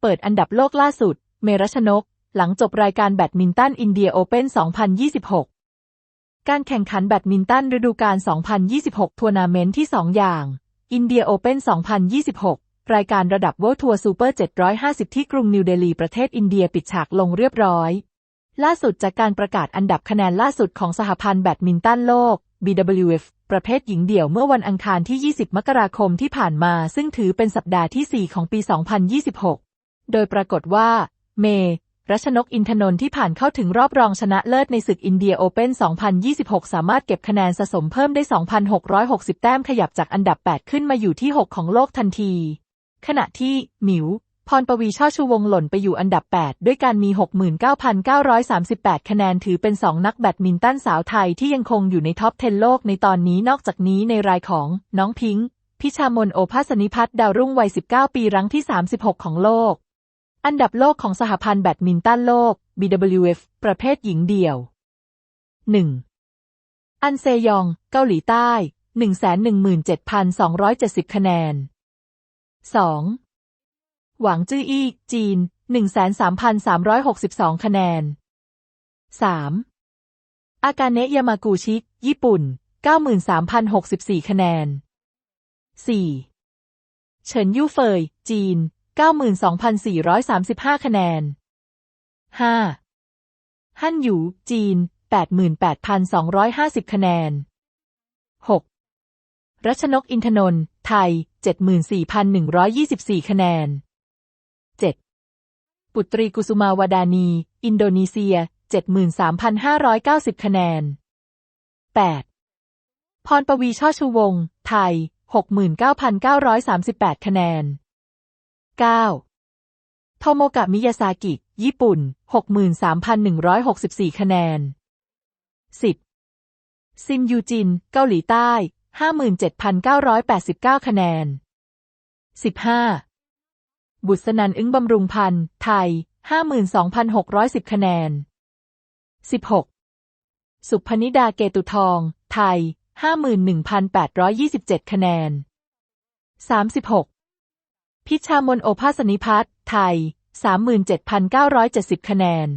เปิดอันดับโลกล่าสุด เมรัชนก หลังจบรายการแบดมินตันอินเดียโอเพ่น 2026 การแข่งขันแบดมินตันฤดูกาล 2026 ทัวร์นาเมนต์ที่ 2 อย่าง อินเดียโอเพ่น 2026 รายการระดับ World Tour Super 750 ที่กรุงนิวเดลีประเทศอินเดียปิดฉากลงเรียบร้อย ล่าสุดจากการประกาศอันดับคะแนนล่าสุดของสหพันธ์แบดมินตันโลก BWF ประเภทหญิงเดี่ยวเมื่อวันอังคารที่ 20 มกราคมที่ผ่านมา ซึ่งถือเป็นสัปดาห์ที่ 4 ของปี 2026 โดยปรากฏว่า เมรัชนกอินทนนท์ที่ผ่านเข้าถึงรอบรองชนะเลิศในศึกอินเดียโอเพ่น 2026 สามารถเก็บคะแนนสะสมเพิ่มได้ 2,660 แต้มขยับจากอันดับ 8 ขึ้นมาอยู่ที่ 6 ของโลกทันที ขณะที่ หมิว พรปวีช่อชูวงหล่นไปอยู่อันดับ 8 ด้วยการมี 69,938 คะแนนถือเป็น 2 นักแบดมินตันสาวไทยที่ยังคงอยู่ในท็อป 10 โลกในตอนนี้นอกจากนี้ในรายของ น้องพิงค์พิชามนโอภาสนิพัฒน์ดาวรุ่งวัย 19 ปีรั้งที่ 36 ของโลก อันดับโลกของสหพันธ์แบดมินตันโลก BWF ประเภทหญิงเดี่ยว 1. อันเซยอง เกาหลีใต้ 117,270 คะแนน 2. หวังจื้ออี้ จีน 13,362 คะแนน 3. อากาเนะยามากูชิ ญี่ปุ่น 93,064 คะแนน 4. เฉินยู่เฟย จีน 92,435 คะแนน 5. ฮั่นหยู จีน 88,250 คะแนน 6. รัชนกอินทนนท์ ไทย 74,124 คะแนน 7. ปุตรีกุสุมาวดานี อินโดนีเซีย 73,590 คะแนน 8. พรปวีช่อชูวง ไทย 69,938 คะแนน 9. โทโมกะมิยาซากิ ญี่ปุ่น 63,164 คะแนน 10. ซินยูจิน เกาหลีใต้ 57,989 คะแนน 15. บุษนันอึ้งบำรุงพันธ์ ไทย 52,610 คะแนน 16. สุพนิดาเกตุทอง ไทย 51,827 คะแนน 36. พิชามนโอภาสนิพัฒน์ไทย 37,970 คะแนน